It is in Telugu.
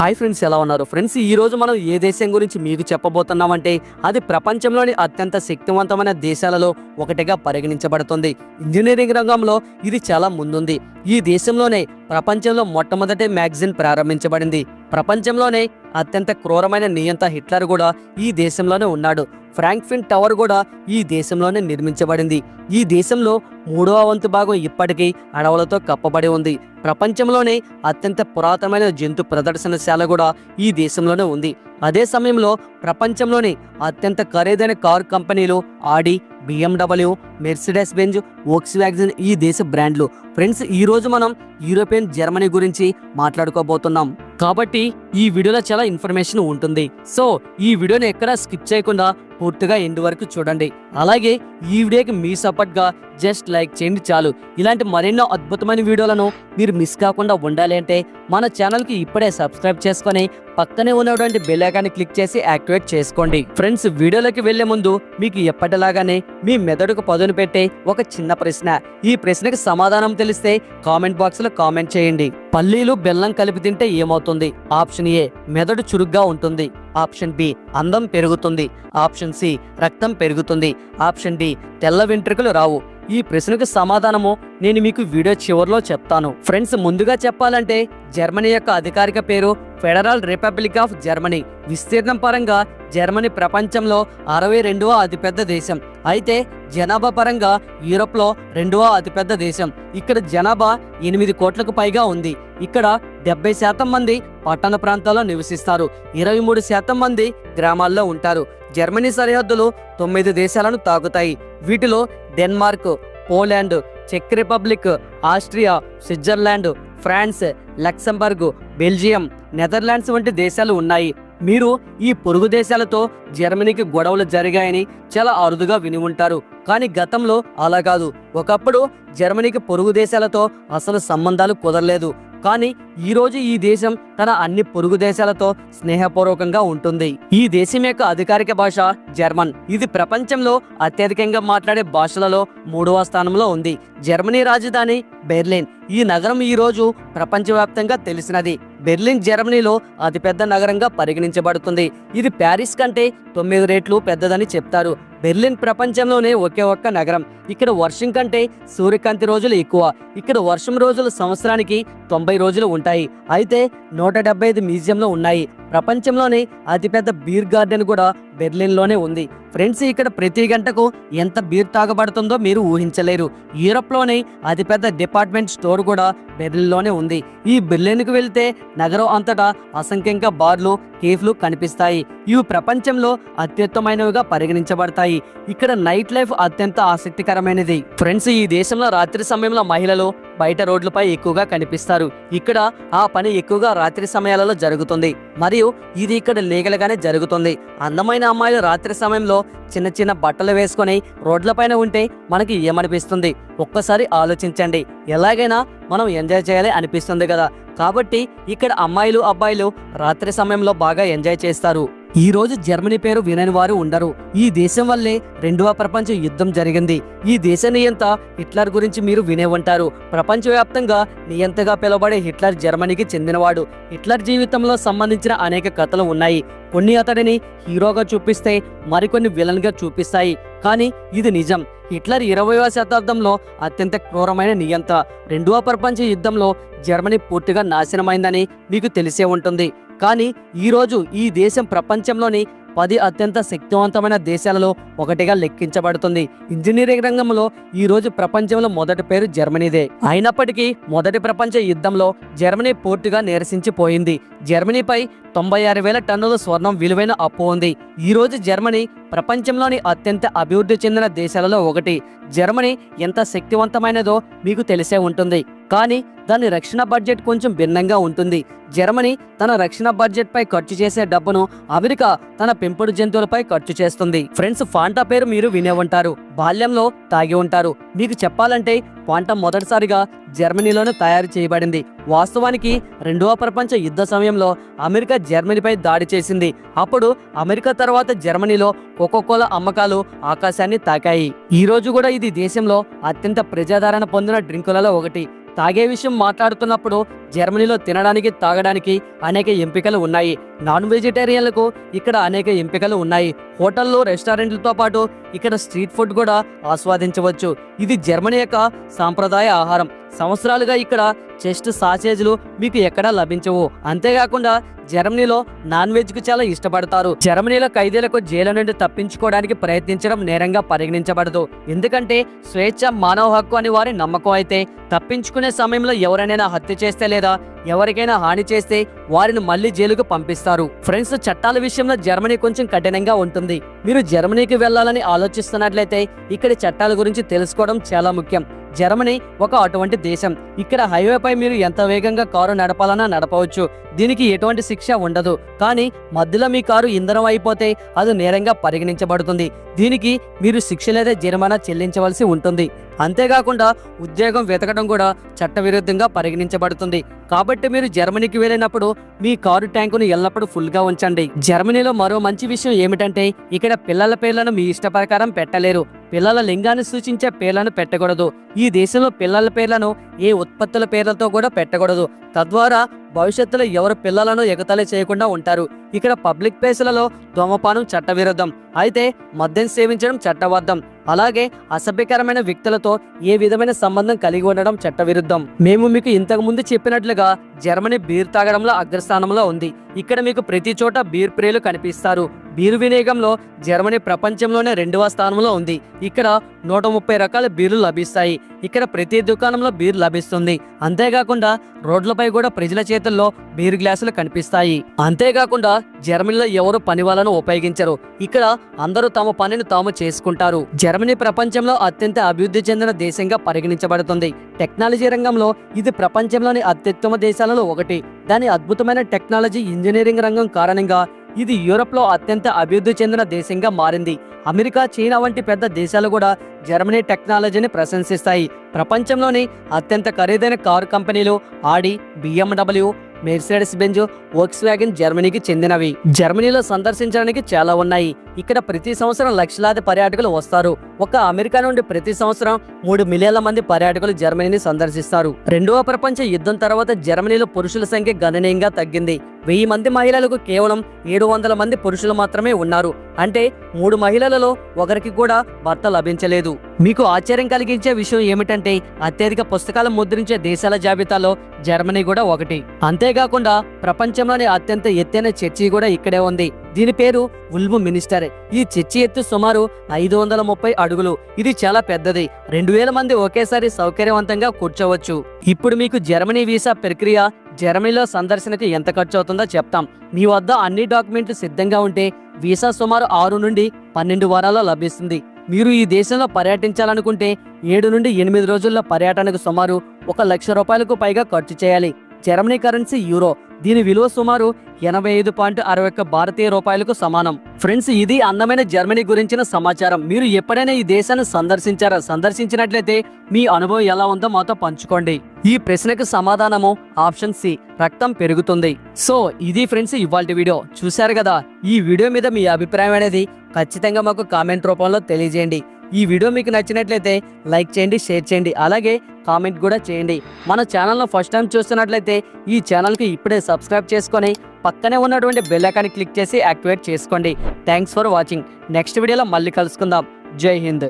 హాయ్ ఫ్రెండ్స్ ఎలా ఉన్నారు? ఫ్రెండ్స్ ఈ రోజు మనం ఏ దేశం గురించి మీకు చెప్పబోతున్నామంటే అది ప్రపంచంలోని అత్యంత శక్తివంతమైన దేశాలలో ఒకటిగా పరిగణించబడుతుంది. ఇంజనీరింగ్ రంగంలో ఇది చాలా ముందుంది. ఈ దేశంలోనే ప్రపంచంలో మొట్టమొదటి మ్యాగజైన్ ప్రారంభించబడింది. ప్రపంచంలోనే అత్యంత క్రూరమైన నియంత హిట్లర్ కూడా ఈ దేశంలోనే ఉన్నాడు. ఫ్రాంక్ఫిన్ టవర్ కూడా ఈ దేశంలోనే నిర్మించబడింది. ఈ దేశంలో మూడవ వంతు భాగం ఇప్పటికీ అడవులతో కప్పబడి ఉంది. ప్రపంచంలోనే అత్యంత పురాతనమైన జంతు ప్రదర్శనశాల కూడా ఈ దేశంలోనే ఉంది. అదే సమయంలో ప్రపంచంలోని అత్యంత ఖరీదైన కారు కంపెనీలు Audi BMW Mercedes Benz Volkswagen ఈ దేశ బ్రాండ్లు. ఫ్రెండ్స్ ఈ రోజు మనం యూరోపియన్ జర్మనీ గురించి మాట్లాడుకోబోతున్నాం. కాబట్టి ఈ వీడియోలో చాలా ఇన్ఫర్మేషన్ ఉంటుంది. సో ఈ వీడియోని ఎక్కడా స్కిప్ చేయకుండా పూర్తిగా ఎండ్ వరకు చూడండి. అలాగే ఈ వీడియోకి మీ సపోర్ట్గా జస్ట్ లైక్ చేయండి చాలు. ఇలాంటి మరెన్నో అద్భుతమైన వీడియోలను మీరు మిస్ కాకుండా ఉండాలి అంటే మన ఛానల్కి ఇప్పుడే సబ్స్క్రైబ్ చేసుకొని పక్కనే ఉన్నటువంటి బెల్ ఐకాన్ని క్లిక్ చేసి యాక్టివేట్ చేసుకోండి. ఫ్రెండ్స్ వీడియోలోకి వెళ్ళే ముందు మీకు ఎప్పటిలాగానే మీ మెదడుకు పదును పెట్టే ఒక చిన్న ప్రశ్న. ఈ ప్రశ్నకి సమాధానం తెలిస్తే కామెంట్ బాక్స్లో కామెంట్ చేయండి. పల్లీలు బెల్లం కలిపి తింటే ఏమవుతుంది? ఆప్షన్ ఏ మెదడు చురుగ్గా ఉంటుంది. ఆప్షన్ బి అందం పెరుగుతుంది. ఆప్షన్ సి రక్తం పెరుగుతుంది. ఆప్షన్ డి తెల్ల వెంట్రుకలు రావు. ఈ ప్రశ్నకు సమాధానము నేను మీకు వీడియో చివరిలో చెప్తాను. ఫ్రెండ్స్ ముందుగా చెప్పాలంటే జర్మనీ యొక్క అధికారిక పేరు ఫెడరల్ రిపబ్లిక్ ఆఫ్ జర్మనీ. విస్తీర్ణం పరంగా జర్మనీ ప్రపంచంలో అరవై రెండవ అతిపెద్ద దేశం. అయితే జనాభా పరంగా యూరోప్లో రెండవ అతిపెద్ద దేశం. ఇక్కడ జనాభా ఎనిమిది కోట్లకు పైగా ఉంది. ఇక్కడ డెబ్బై శాతం మంది పట్టణ ప్రాంతాల్లో నివసిస్తారు. ఇరవై మూడు శాతం మంది గ్రామాల్లో ఉంటారు. జర్మనీ సరిహద్దులు తొమ్మిది దేశాలను తాకుతాయి. వీటిలో Denmark Poland check Republic Austria Switzerland France Luxembourg Belgium Netherlands వంటి దేశాలు ఉన్నాయి. మీరు ఈ పొరుగు దేశాలతో జర్మనీకి గొడవలు జరిగాయని చాలా అరుదుగా విని ఉంటారు. కానీ గతంలో అలా కాదు. ఒకప్పుడు జర్మనీకి పొరుగు దేశాలతో అసలు సంబంధాలు కుదరలేదు. కానీ ఈ రోజు ఈ దేశం తన అన్ని పొరుగు దేశాలతో స్నేహపూర్వకంగా ఉంటుంది. ఈ దేశం యొక్క అధికారిక భాష జర్మన్. ఇది ప్రపంచంలో అత్యధికంగా మాట్లాడే భాషలలో మూడవ స్థానంలో ఉంది. జర్మనీ రాజధాని బెర్లిన్. ఈ నగరం ఈ రోజు ప్రపంచవ్యాప్తంగా తెలిసినది. బెర్లిన్ జర్మనీలో అతిపెద్ద నగరంగా పరిగణించబడుతుంది. ఇది ప్యారిస్ కంటే తొమ్మిది రేట్లు పెద్దదని చెప్తారు. బెర్లిన్ ప్రపంచంలోనే ఒకే ఒక్క నగరం. ఇక్కడ వర్షం కంటే సూర్యకాంతి రోజులు ఎక్కువ. ఇక్కడ వర్షం రోజులు సంవత్సరానికి తొంభై రోజులు ఉంటాయి. అయితే నూట డెబ్బై ఐదు మ్యూజియంలో ఉన్నాయి. ప్రపంచంలోనే అతిపెద్ద బీర్ గార్డెన్ కూడా బెర్లిన్లోనే ఉంది. ఫ్రెండ్స్ ఇక్కడ ప్రతి గంటకు ఎంత బీర్ తాగబడుతుందో మీరు ఊహించలేరు. యూరప్లోని అతిపెద్ద డిపార్ట్మెంట్ స్టోర్ కూడా బెర్లిన్లోనే ఉంది. ఈ బెర్లిన్కు వెళ్తే నగరం అంతటా అసంఖ్యంగా బార్లు కేఫ్లు కనిపిస్తాయి. ఇవి ప్రపంచంలో అత్యుత్తమైనవిగా పరిగణించబడతాయి. ఇక్కడ నైట్ లైఫ్ అత్యంత ఆసక్తికరమైనది. ఫ్రెండ్స్ ఈ దేశంలో రాత్రి సమయంలో మహిళలు బయట రోడ్లపై ఎక్కువగా కనిపిస్తారు. ఇక్కడ ఆ పని ఎక్కువగా రాత్రి సమయాలలో జరుగుతుంది. మరియు ఇది ఇక్కడ లీగల్గానే జరుగుతుంది. అందమైన అమ్మాయిలు రాత్రి సమయంలో చిన్న చిన్న బట్టలు వేసుకొని రోడ్లపైన ఉంటే మనకి ఏమనిపిస్తుంది? ఒక్కసారి ఆలోచించండి. ఎలాగైనా మనం ఎంజాయ్ చేయాలి అనిపిస్తుంది కదా. కాబట్టి ఇక్కడ అమ్మాయిలు అబ్బాయిలు రాత్రి సమయంలో బాగా ఎంజాయ్ చేస్తారు. ఈ రోజు జర్మనీ పేరు వినని వారు ఉండరు. ఈ దేశం వల్లే రెండవ ప్రపంచ యుద్ధం జరిగింది. ఈ దేశ నియంత హిట్లర్ గురించి మీరు వినే ఉంటారు. ప్రపంచవ్యాప్తంగా నియంతగా పిలువబడే హిట్లర్ జర్మనీకి చెందినవాడు. హిట్లర్ జీవితంలో సంబంధించిన అనేక కథలు ఉన్నాయి. కొన్ని అతడిని హీరోగా చూపిస్తే మరికొన్ని విలన్గా చూపిస్తాయి. కానీ ఇది నిజం. హిట్లర్ ఇరవయవ శతాబ్దంలో అత్యంత క్రూరమైన నియంత రెండవ ప్రపంచ యుద్ధంలో జర్మనీ పూర్తిగా నాశనమైందని మీకు తెలిసే ఉంటుంది. కానీ ఈరోజు ఈ దేశం ప్రపంచంలోని పది అత్యంత శక్తివంతమైన దేశాలలో ఒకటిగా లెక్కించబడుతుంది. ఇంజనీరింగ్ రంగంలో ఈ రోజు ప్రపంచంలో మొదటి పేరు జర్మనీదే. అయినప్పటికీ మొదటి ప్రపంచ యుద్ధంలో జర్మనీ పూర్తిగా నిరసించిపోయింది. జర్మనీపై తొంభై ఆరు వేల టన్నుల స్వర్ణం విలువైన అప్పు ఉంది. ఈ రోజు జర్మనీ ప్రపంచంలోని అత్యంత అభివృద్ధి చెందిన దేశాలలో ఒకటి. జర్మనీ ఎంత శక్తివంతమైనదో మీకు తెలిసే ఉంటుంది. కానీ దాని రక్షణ బడ్జెట్ కొంచెం భిన్నంగా ఉంటుంది. జర్మనీ తన రక్షణ బడ్జెట్పై ఖర్చు చేసే డబ్బును అమెరికా తన పెంపుడు జంతువులపై ఖర్చు చేస్తుంది. ఫ్రెండ్స్ ఫాంటా పేరు మీరు వినే ఉంటారు. బాల్యంలో తాగి ఉంటారు. మీకు చెప్పాలంటే ఫాంటా మొదటిసారిగా జర్మనీలోనే తయారు చేయబడింది. వాస్తవానికి రెండవ ప్రపంచ యుద్ధ సమయంలో అమెరికా జర్మనీపై దాడి చేసింది. అప్పుడు అమెరికా తర్వాత జర్మనీలో కోకోకోలా అమ్మకాలు ఆకాశాన్ని తాకాయి. ఈ రోజు కూడా ఇది దేశంలో అత్యంత ప్రజాదరణ పొందిన డ్రింకులలో ఒకటి. తాగే విషయం మాట్లాడుతున్నప్పుడు జర్మనీలో తినడానికి తాగడానికి అనేక ఎంపికలు ఉన్నాయి. నాన్ వెజిటేరియన్లకు ఇక్కడ అనేక ఎంపికలు ఉన్నాయి. హోటల్లో రెస్టారెంట్లతో పాటు ఇక్కడ స్ట్రీట్ ఫుడ్ కూడా ఆస్వాదించవచ్చు. ఇది జర్మనీ యొక్క సాంప్రదాయ ఆహారం. సంవత్సరాలుగా ఇక్కడ చెస్ట్ సాసేజ్లు మీకు ఎక్కడా లభించవు. అంతేకాకుండా జర్మనీలో నాన్ వెజ్కు చాలా ఇష్టపడతారు. జర్మనీలో ఖైదీలకు జైలు నుండి తప్పించుకోవడానికి ప్రయత్నించడం నేరంగా పరిగణించబడదు. ఎందుకంటే స్వేచ్ఛ మానవ హక్కు అని వారి నమ్మకం అయితే తప్పించుకునే సమయంలో ఎవరైనా హత్య చేస్తే లేదా ఎవరికైనా హాని చేస్తే వారిని మళ్ళీ జైలుకు పంపిస్తారు. ఫ్రెండ్స్ చట్టాల విషయంలో జర్మనీ కొంచెం కఠినంగా ఉంటుంది. మీరు జర్మనీకి వెళ్ళాలని ఆలోచిస్తున్నట్లయితే ఇక్కడి చట్టాల గురించి తెలుసుకోవడం చాలా ముఖ్యం. జర్మనీ ఒక అటువంటి దేశం. ఇక్కడ హైవేపై మీరు ఎంత వేగంగా కారు నడపాలన్నా నడపవచ్చు. దీనికి ఎటువంటి శిక్ష ఉండదు. కానీ మధ్యలో మీ కారు ఇంధనం అయిపోతే అది నేరంగా పరిగణించబడుతుంది. దీనికి మీరు శిక్ష లేదా జరిమానా చెల్లించవలసి ఉంటుంది. అంతేకాకుండా ఉద్యోగం వెతకడం కూడా చట్టవిరుద్ధంగా పరిగణించబడుతుంది. కాబట్టి మీరు జర్మనీకి వెళ్ళినప్పుడు మీ కారు ట్యాంకును ఎల్లప్పుడూ ఫుల్గా ఉంచండి. జర్మనీలో మరో మంచి విషయం ఏమిటంటే ఇక్కడ పిల్లల పేర్లను మీ ఇష్ట ప్రకారం పెట్టలేరు. పిల్లల లింగాన్ని సూచించే పేర్లను పెట్టకూడదు. ఈ దేశంలో పిల్లల పేర్లను ఏ ఉత్పత్తుల పేర్లతో కూడా పెట్టకూడదు. తద్వారా భవిష్యత్తులో ఎవరు పిల్లలను ఎగతాళి చేయకుండా ఉంటారు. ఇక్కడ పబ్లిక్ ప్లేసులలో ధూమపానం చట్టవిరుద్ధం. అయితే మద్యం సేవించడం చట్టబద్ధం. అలాగే అసభ్యకరమైన వ్యక్తులతో ఏ విధమైన సంబంధం కలిగి ఉండడం చట్టవిరుద్ధం. మేము మీకు ఇంతకు ముందు చెప్పినట్లుగా జర్మనీ బీర్ తాగడంలో అగ్రస్థానంలో ఉంది. ఇక్కడ మీకు ప్రతి చోట బీర్ ప్రియులు కనిపిస్తారు. బీరు వినియోగంలో జర్మనీ ప్రపంచంలోనే రెండవ స్థానంలో ఉంది. ఇక్కడ నూట ముప్పై రకాల బీర్లు లభిస్తాయి. ఇక్కడ ప్రతి దుకాణంలో బీర్ లభిస్తుంది. అంతేకాకుండా రోడ్లపై కూడా ప్రజల చేతుల్లో బీర్ గ్లాసులు కనిపిస్తాయి. అంతేకాకుండా జర్మనీలో ఎవరు పని వాళ్ళను ఉపయోగించరు. ఇక్కడ అందరూ తమ పనిని తాము చేసుకుంటారు. జర్మనీ ప్రపంచంలో అత్యంత అభివృద్ధి చెందిన దేశంగా పరిగణించబడుతుంది. టెక్నాలజీ రంగంలో ఇది ప్రపంచంలోని అత్యుత్తమ దేశాలలో ఒకటి. దాని అద్భుతమైన టెక్నాలజీ ఇంజనీరింగ్ రంగం కారణంగా ఇది యూరప్లో అత్యంత అభివృద్ధి చెందిన దేశంగా మారింది. అమెరికా చైనా వంటి పెద్ద దేశాలు కూడా జర్మనీ టెక్నాలజీని ప్రశంసిస్తాయి. ప్రపంచంలోని అత్యంత ఖరీదైన కారు కంపెనీలు Audi BMW Mercedes Benz Volkswagen జర్మనీకి చెందినవి. జర్మనీలో సందర్శించడానికి చాలా ఉన్నాయి. ఇక్కడ ప్రతి సంవత్సరం లక్షలాది పర్యాటకులు వస్తారు. ఒక అమెరికా నుండి ప్రతి సంవత్సరం మూడు మిలియన్ల మంది పర్యాటకులు జర్మనీని సందర్శిస్తారు. రెండవ ప్రపంచ యుద్ధం తర్వాత జర్మనీలో పురుషుల సంఖ్య గణనీయంగా తగ్గింది. వెయ్యి మంది మహిళలకు కేవలం ఏడు వందల మంది పురుషులు మాత్రమే ఉన్నారు. అంటే మూడు మహిళలలో ఒకరికి కూడా భర్త లభించలేదు. మీకు ఆశ్చర్యం కలిగించే విషయం ఏమిటంటే అత్యధిక పుస్తకాలు ముద్రించే దేశాల జాబితాలో జర్మనీ కూడా ఒకటి. అంతేకాకుండా ప్రపంచంలోని అత్యంత ఎత్తైన చర్చి కూడా ఇక్కడే ఉంది. దీని పేరు ఉల్ము మినిస్టర్. ఈ చర్చి ఎత్తు సుమారు ఐదు వందల ముప్పై అడుగులు. ఇది చాలా పెద్దది. రెండు వేల మంది ఒకేసారి సౌకర్యవంతంగా కూర్చోవచ్చు. ఇప్పుడు మీకు జర్మనీ వీసా ప్రక్రియ జర్మనీలో సందర్శనకి ఎంత ఖర్చు అవుతుందో చెప్తాం. మీ వద్ద అన్ని డాక్యుమెంట్లు సిద్ధంగా ఉంటే వీసా సుమారు ఆరు నుండి పన్నెండు వారాల్లో లభిస్తుంది. మీరు ఈ దేశంలో పర్యటించాలనుకుంటే ఏడు నుండి ఎనిమిది రోజుల్లో పర్యటనకు సుమారు ఒక లక్ష రూపాయలకు పైగా ఖర్చు చేయాలి. Germany currency euro. దీని విలువ సుమారు ఎనభై ఐదు పాయింట్ అరవై ఒక్క భారతీయ రూపాయలకు సమానం. ఫ్రెండ్స్ ఇది అందమైన జర్మనీ గురించిన సమాచారం. మీరు ఎప్పుడైనా ఈ దేశాన్ని సందర్శించారా? సందర్శించినట్లయితే మీ అనుభవం ఎలా ఉందో మాతో పంచుకోండి. ఈ ప్రశ్నకు సమాధానము ఆప్షన్ సి రక్తం పెరుగుతుంది. సో ఇది ఫ్రెండ్స్ ఇవాళ వీడియో. చూశారు కదా ఈ వీడియో మీద మీ అభిప్రాయం అనేది ఖచ్చితంగా మాకు కామెంట్ రూపంలో తెలియజేయండి. ఈ వీడియో మీకు నచ్చినట్లయితే లైక్ చేయండి షేర్ చేయండి అలాగే కామెంట్ కూడా చేయండి. మన ఛానల్ను ఫస్ట్ టైం చూస్తున్నట్లయితే ఈ ఛానల్కి ఇప్పుడే సబ్స్క్రైబ్ చేసుకొని పక్కనే ఉన్నటువంటి బెల్ ఐకాన్ని క్లిక్ చేసి యాక్టివేట్ చేసుకోండి. Thanks for watching. నెక్స్ట్ వీడియోలో మళ్ళీ కలుసుకుందాం. జై హింద్.